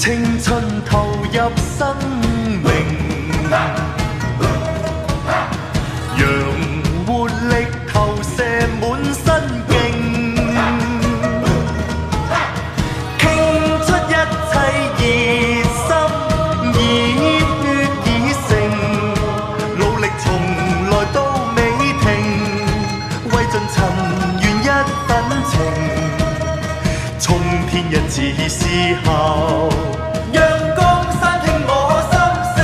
青春投入生命，让活力投射满身劲，倾出一切热心，热血已成，努力從來都未停，為盡塵緣一份情。冲天一次思考，让江山听我心声。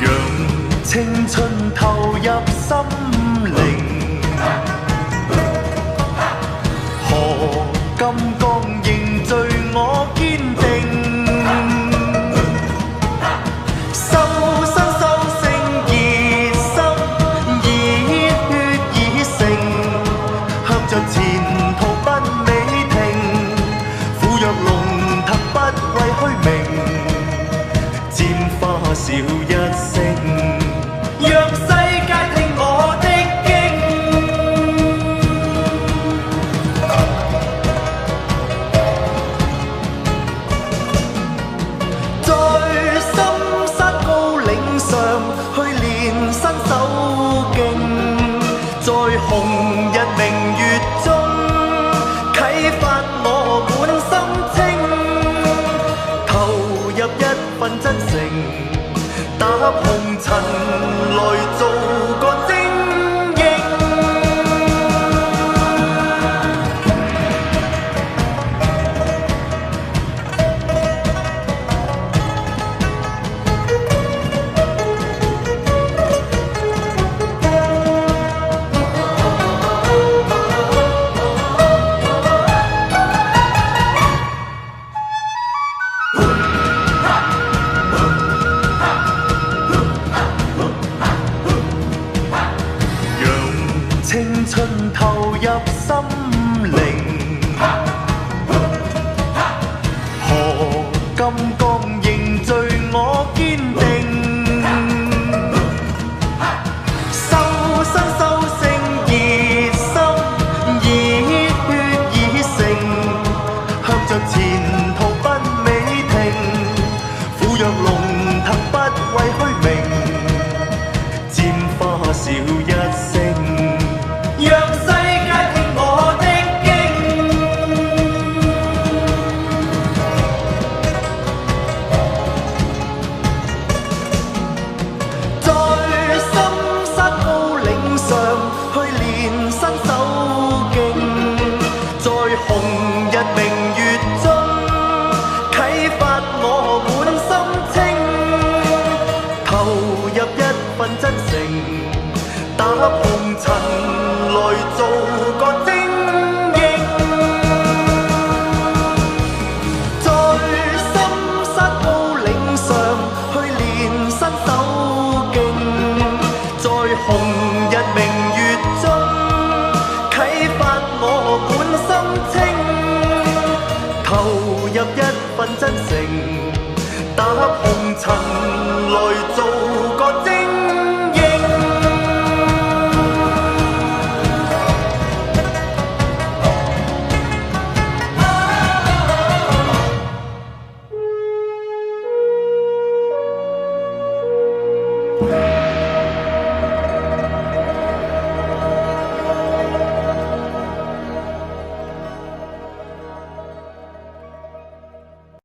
让青春投入心灵。虛名，沾花笑一声，让世界听我的经。在深山高岭上去练身手劲，在红日明份真誠，打红尘来做个入心灵，何金剛紅塵來做个精英。在深山高岭上去练身手劲，在红日明月中启发我本心清。投入一份真诚，打紅塵來做